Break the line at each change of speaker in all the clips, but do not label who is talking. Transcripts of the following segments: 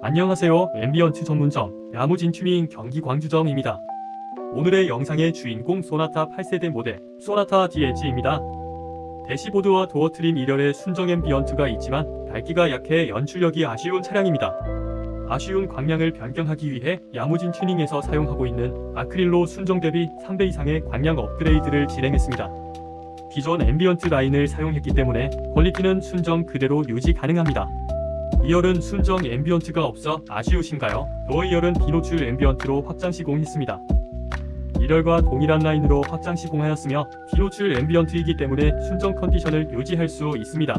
안녕하세요. 앰비언트 전문점 야무진 취미인 경기 광주점입니다. 오늘의 영상의 주인공 소나타 8세대 모델 소나타 DH입니다. 대시보드와 도어 트림 1열의 순정 앰비언트가 있지만 밝기가 약해 연출력이 아쉬운 차량입니다. 아쉬운 광량을 변경하기 위해 야무진 튜닝에서 사용하고 있는 아크릴로 순정 대비 3배 이상의 광량 업그레이드를 진행했습니다. 기존 앰비언트 라인을 사용했기 때문에 퀄리티는 순정 그대로 유지 가능합니다. 2열은 순정 앰비언트가 없어 아쉬우신가요? 2열은 비노출 앰비언트로 확장 시공했습니다. 1열과 동일한 라인으로 확장 시공하였으며 비노출 앰비언트이기 때문에 순정 컨디션을 유지할 수 있습니다.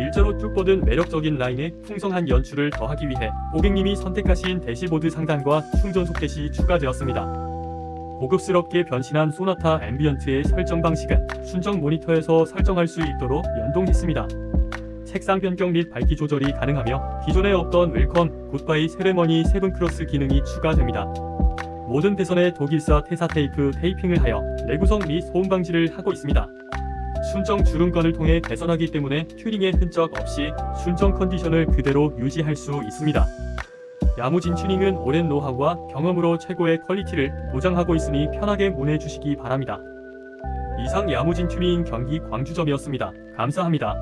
일자로 쭉 뻗은 매력적인 라인에 풍성한 연출을 더하기 위해 고객님이 선택하신 대시보드 상단과 충전 소켓이 추가되었습니다. 고급스럽게 변신한 소나타 앰비언트의 설정 방식은 순정 모니터에서 설정할 수 있도록 연동했습니다. 색상 변경 및 밝기 조절이 가능하며 기존에 없던 웰컴, 굿바이 세레머니 세븐 크로스 기능이 추가됩니다. 모든 배선에 독일사 테사 테이프 테이핑을 하여 내구성 및 소음 방지를 하고 있습니다. 순정 주름건을 통해 배선하기 때문에 튜닝의 흔적 없이 순정 컨디션을 그대로 유지할 수 있습니다. 야무진 튜닝은 오랜 노하우와 경험으로 최고의 퀄리티를 보장하고 있으니 편하게 문의 주시기 바랍니다. 이상 야무진 튜닝 경기 광주점이었습니다. 감사합니다.